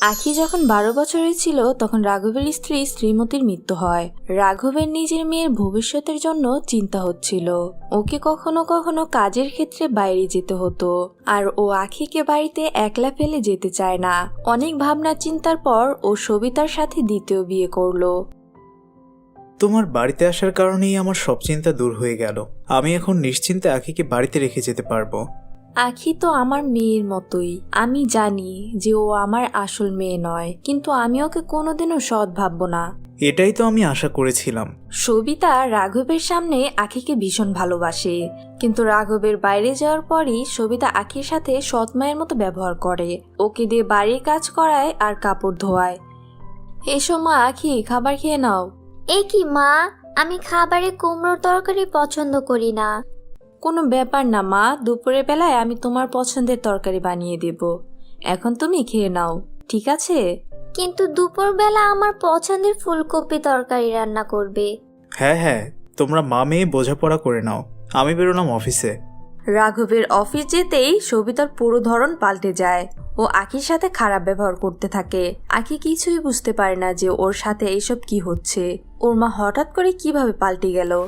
আখি যখন বারো বছরের ছিল, তখন রাঘবের স্ত্রী শ্রীমতীর মৃত্যু হয়। রাঘবের নিজের মেয়ের ভবিষ্যতের জন্য চিন্তা হচ্ছিল। ওকে কখনো কখনো কাজের ক্ষেত্রে বাইরে যেতে হতো। আর ও আখিকে বাড়িতে একলা ফেলে যেতে চায় না। অনেক ভাবনা চিন্তার পর ও সবিতার সাথে দ্বিতীয় বিয়ে করল। তোমার বাড়িতে আসার কারণেই আমার সব চিন্তা দূর হয়ে গেল। আমি এখন নিশ্চিন্তে আখিকে বাড়িতে রেখে যেতে পারব। আখি তো আমার মেয়ের মতোই। আমি জানি যে ও আমার আসল মেয়ে নয় কিন্তু আমি ওকে কোনোদিনও সৎ ভাববো না। এটাই তো আমি আশা করেছিলাম। সবিতা রাঘবের সামনে আখিকে ভীষণ ভালোবাসে কিন্তু রাঘবের বাইরে যাওয়ার পরই সবিতা আখির সাথে সৎ মায়ের মতো ব্যবহার করে। ওকে দিয়ে বাড়ির কাজ করায় আর কাপড় ধোয়ায়। এসো মা আখি খাবার খেয়ে নাও। এ কি মা? আমি খাবারে কুমড়োর তরকারি পছন্দ করি না। কোনো ব্যাপার না মা। দুপুরের বেলায় আমি তোমার পছন্দের তরকারি বানিয়ে দেব। এখন তুমি খেয়ে নাও ঠিক আছে? কিন্তু দুপুরবেলা আমার পছন্দের ফুলকপি তরকারি রান্না করবে। হ্যাঁ হ্যাঁ তোমরা মা মেয়ে বোঝাপড়া করে নাও। আমি বেরোলাম অফিসে। রাঘবের অফিস যেতেই সবিতার পুরো ধরন পাল্টে যায়। ও আখির সাথে খারাপ ব্যবহার করতে থাকে। আখি কিছুই বুঝতে পারে না যে ওর সাথে এইসব কি হচ্ছে। ওর মা হঠাৎ করে কীভাবে পাল্টে গেল?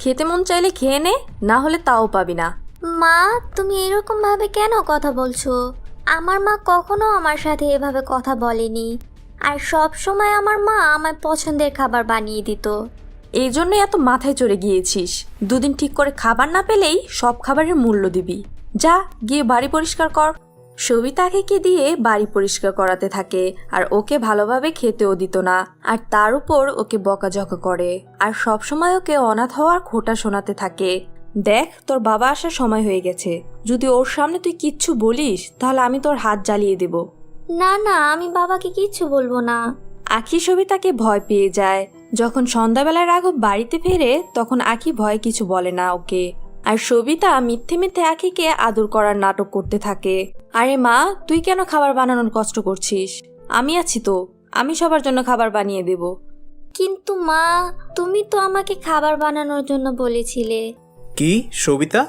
খেতে মন চাইলে খেয়ে নে না হলে তাও পাবি না। মা তুমি এরকম ভাবে কেন কথা বলছো? আমার মা কখনো আমার সাথে এভাবে কথা বলেনি। আর সব সময় আমার মা আমার পছন্দের খাবার বানিয়ে দিত। এই জন্য এত মাথায় চড়ে গিয়েছিস। দুদিন ঠিক করে খাবার না পেলেই সব খাবারের মূল্য দিবি। যা গিয়ে বাড়ি পরিষ্কার কর। সবিতাকে কে দিয়ে বাড়ি পরিষ্কার করাতে থাকে আর ওকে ভালোভাবে খেতেও দিত না। আর তার উপর ওকে বকাঝকা করে। আর সবসময় ওকে অনাথ হওয়ার খোটা শোনাতে থাকে। দেখ তোর বাবা আসার সময় হয়ে গেছে। যদি ওর সামনে তুই কিচ্ছু বলিস তাহলে আমি তোর হাত জ্বালিয়ে দেব। না না আমি বাবাকে কিচ্ছু বলব না। আখি সবিতাকে ভয় পেয়ে যায়। যখন সন্ধ্যাবেলায় রাঘব বাড়িতে ফেরে তখন আখি ভয় কিছু বলে না ওকে। আর সবিতা মিথ্যে মিথ্যে আখিকে আদর করার নাটক করতে থাকে। আরে মা তুই কেন খাবার বানানোর কষ্ট করছিস? আমি আছি তো আমি সবার জন্য খাবার বানিয়ে দেব। কিন্তু মা তুমি তো আমাকে খাবার বানানোর জন্য বলেছিলে। কি সবিতা?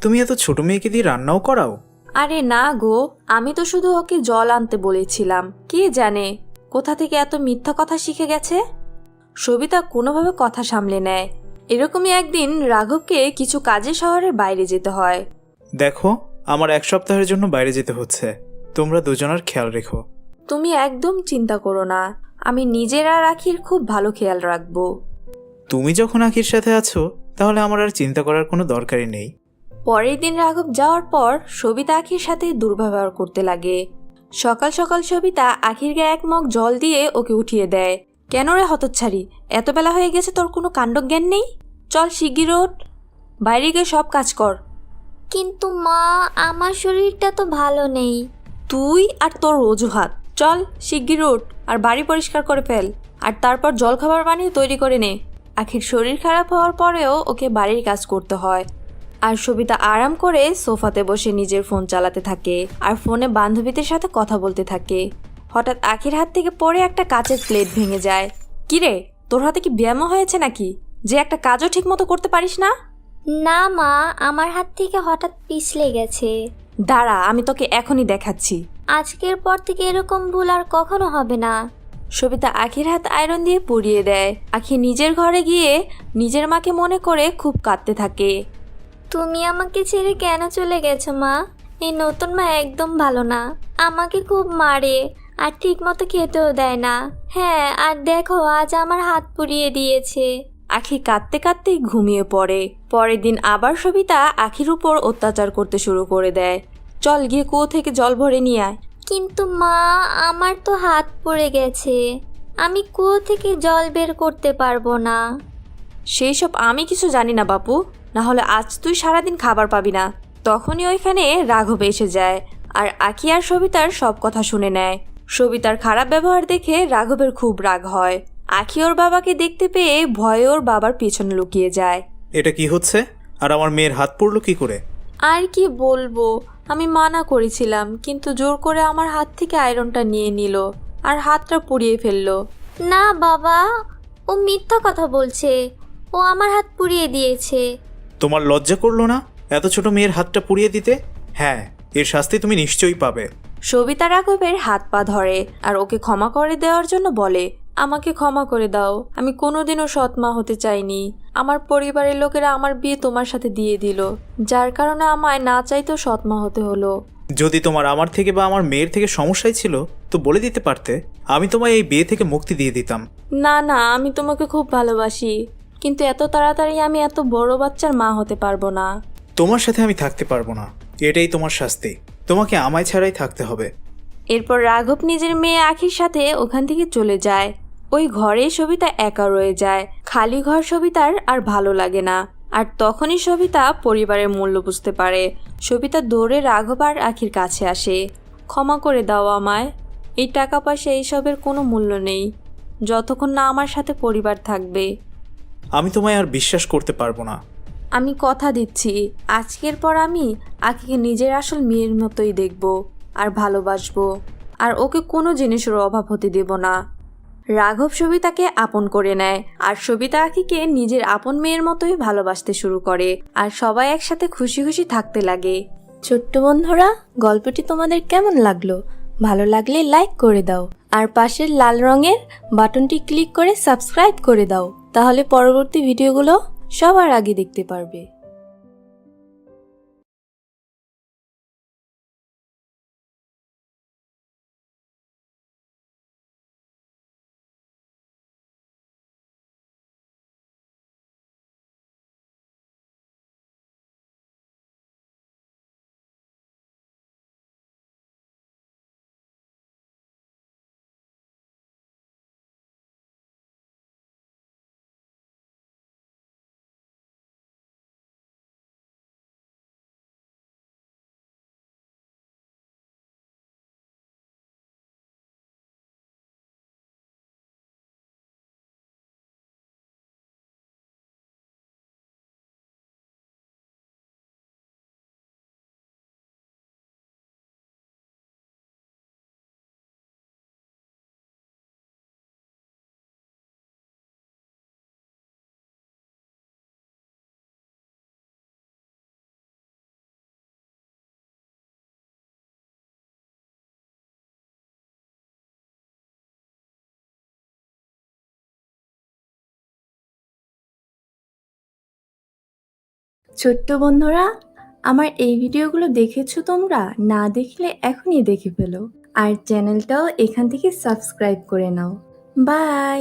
তুমি এত ছোট মেয়েকে দিয়ে রান্নাও করাও? আরে না গো আমি তো শুধু ওকে জল আনতে বলেছিলাম। কে জানে কোথা থেকে এত মিথ্যা কথা শিখে গেছে? সবিতা কোনোভাবে কথা সামলে নেয়। এরকমই একদিন রাঘবকে কিছু কাজে শহরের বাইরে যেতে হয়। দেখো আমার এক সপ্তাহের জন্য বাইরে যেতে হচ্ছে। তোমরা দুজনের খেয়াল রেখো। তুমি একদম চিন্তা করো না। আমি নিজের আর আখির খুব ভালো খেয়াল রাখব। তুমি যখন আখির সাথে আছো তাহলে আমার আর চিন্তা করার কোনো দরকারই নেই। পরের দিন রাঘব যাওয়ার পর সবিতা আখির সাথে দুর্ব্যবহার করতে লাগে। সকাল সকাল সবিতা আখির গায়ে এক মগ জল দিয়ে ওকে উঠিয়ে দেয়। কেন রে হতচ্ছাড়ি? এত বেলা হয়ে গেছে তোর কোনো কাণ্ডজ্ঞান নেই? চল শিগগির ওঠ। বাইরে গিয়ে সব কাজ কর। কিন্তু মা আমার শরীরটা তো ভালো নেই। তুই আর তোর অজুহাত। চল শিগগির ওঠ আর বাড়ি পরিষ্কার করে ফেল। আর তারপর জলখাবার বানিয়ে তৈরি করে নে। আখির শরীর খারাপ হওয়ার পরেও ওকে বাড়ির কাজ করতে হয়। আর সবিতা আরাম করে সোফাতে বসে নিজের ফোন চালাতে থাকে। আর ফোনে বান্ধবীদের সাথে কথা বলতে থাকে। হঠাৎ আখির হাত থেকে পড়ে একটা কাচের প্লেট ভেঙে যায়। কিরে তোর হাতে কি ব্যায়ামও হয়েছে নাকি? যে একটা কাজও ঠিক মতো করতে পারিস না? না মা আমার হাত থেকে হঠাৎ পিছলে গেছে। দাঁড়া আমি তোকে এখনই দেখাচ্ছি। আজকের পর থেকে এরকম ভুল আর কখনো হবে না। সবিতা আখির হাত আয়রন দিয়ে পুড়িয়ে দেয়। আখি নিজের ঘরে গিয়ে নিজের মাকে মনে করে খুব কাঁদতে থাকে। তুমি আমাকে ছেড়ে কেন চলে গেছো মা? এই নতুন মা একদম ভালো না। আমাকে খুব মারে। আর ঠিক মতো খেতেও দেয় না। হ্যাঁ আর দেখো আজ আমার হাত পুড়িয়ে দিয়েছে। আখি কাঁদতে কাঁদতেই ঘুমিয়ে পড়ে। পরের দিন আবার সবিতা আখির উপর অত্যাচার করতে শুরু করে দেয়। চল গিয়ে কুয়ো থেকে জল ভরে নিয়ে আয়। কিন্তু মা আমার তো হাত পড়ে গেছে। আমি কুয়ো থেকে জল বের করতে পারব না। সেই সব আমি কিছু জানি না বাপু। না হলে আজ তুই সারাদিন খাবার পাবি না। তখনই ওইখানে রাঘব এসে যায়। আর আখি আর সবিতার সব কথা শুনে নেয়। সবিতার খারাপ ব্যবহার দেখে রাঘবের খুব রাগ হয়। আখি ওর বাবাকে দেখতে পেয়ে ভয়ে ওর বাবার পিছনে লুকিয়ে যায়। এটা কি হচ্ছে? আর আমার মেয়ের হাত পড়ল কি করে? আর কি বলব? আমি মানা করেছিলাম কিন্তু জোর করে আমার হাত থেকে আয়রনটা নিয়ে নিল আর হাতটা পুড়িয়ে ফেলল। না বাবা ও মিথ্যা কথা বলছে। ও আমার হাত পুড়িয়ে দিয়েছে। তোমার লজ্জা করল না? এত ছোট মেয়ের হাতটা পুড়িয়ে দিতে? হ্যাঁ এর শাস্তি তুমি নিশ্চয়ই পাবে। সবিতা রাঘবের হাত পা ধরে আর ওকে ক্ষমা করে দেওয়ার জন্য বলে আমাকে ক্ষমা করে দাও। আমি কোনোদিনও সৎ মা হতে চাইনি। আমার পরিবারের লোকেরা আমার বিয়ে তোমার সাথে দিয়ে দিল। যার কারণে আমায় না চাইতেও সৎ মা হতে হলো। যদি তোমার আমার থেকে বা আমার মেয়ের থেকে সমস্যাই ছিল তো বলে দিতে পারতে। আমি তোমায় এই বিয়ে থেকে মুক্তি দিয়ে দিতাম। না না আমি তোমাকে খুব ভালোবাসি। কিন্তু এত তাড়াতাড়ি আমি এত বড় বাচ্চার মা হতে পারব না। তোমার সাথে আমি থাকতে পারব না। এটাই তোমার শাস্তি। তোমাকে আমায় ছাড়াই থাকতে হবে। এরপর রাঘব নিজের মেয়ে আখির সাথে ওখান থেকে চলে যায়। ওই ঘরে সবিতা একা রয়ে যায়। খালি ঘর সবিতার আর ভালো লাগে না। আর তখনই সবিতা পরিবারের মূল্য বুঝতে পারে। সবিতা দৌড়ে রাঘব আর আখির কাছে আসে। ক্ষমা করে দাও আমায়। এই টাকা পয়সা এইসবের কোনো মূল্য নেই। যতক্ষণ না আমার সাথে পরিবার থাকবে। আমি তোমায় আর বিশ্বাস করতে পারব না। আমি কথা দিচ্ছি। আজকের পর আমি আখিকে নিজের আসল মেয়ের মতোই দেখব আর ভালোবাসবো। আর ওকে কোনো জিনিসের অভাব হতে দেব না। রাঘব সবিতাকে আপন করে নেয় আর সবিতা আখিকে নিজের আপন মেয়ের মতোই ভালোবাসতে শুরু করে আর সবাই একসাথে খুশি খুশি থাকতে লাগে। ছোট্ট বন্ধুরা, গল্পটি তোমাদের কেমন লাগল? ভালো লাগলে লাইক করে দাও আর পাশের লাল রঙের বাটনটি ক্লিক করে সাবস্ক্রাইব করে দাও। তাহলে পরবর্তী ভিডিওগুলো সবার আগে দেখতে পারবে। ছোট্ট বন্ধুরা, আমার এই ভিডিওগুলো দেখেছ তোমরা? না দেখলে এখনই দেখে ফেলো। আর চ্যানেলটাও এখান থেকে সাবস্ক্রাইব করে নাও। বাই!